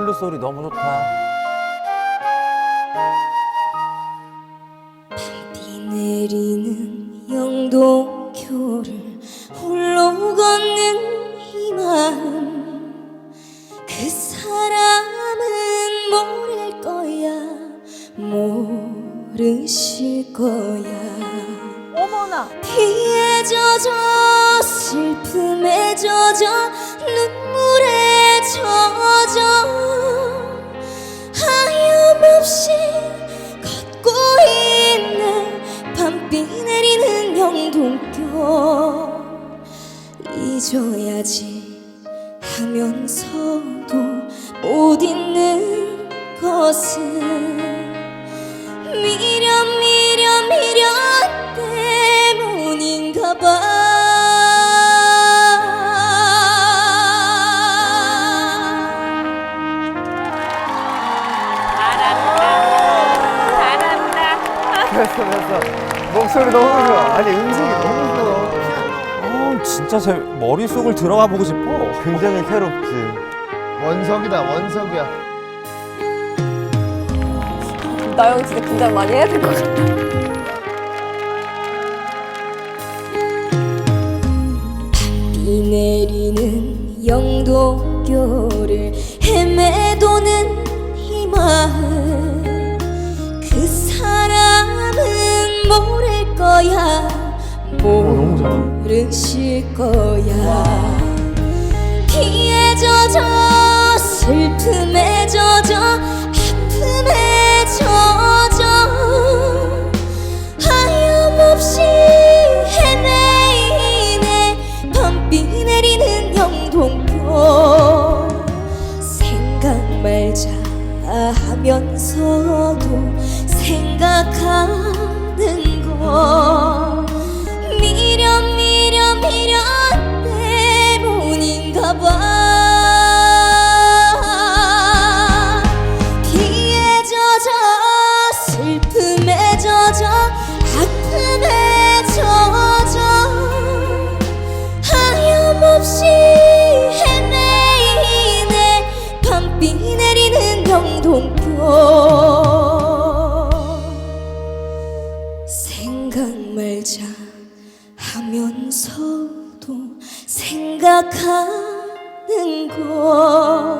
플룻 소리 너무 좋다. 비 내리는 영동교를 홀로 걷는 이 마음 그 사람은 모를 거야 모르실 거야 어머나. 비에 젖어 슬픔에 젖어 눈 잊어야지. 하면서도 못 잊는 것은 미련 미련 미련 때문인가 봐. 잘한다. 됐어 됐어 목소리 너무 좋아. 아니 음색이 너무 좋아. 어, 진짜 제 머릿속을 들어가 보고 싶어. 굉장히 새롭지 원석이다 원석이야 나영 진짜 긴장 많이 해야 될 것 같아. 비 내리는 영도교를 모르실 거야. 비에 젖어 슬픔에 젖어 아픔에 젖어. 하염없이 헤매이네. 밤비 내리는 영동교 생각 말자 하면서도 생각하는 거 동포. 생각 말자 하면서도 생각하는 것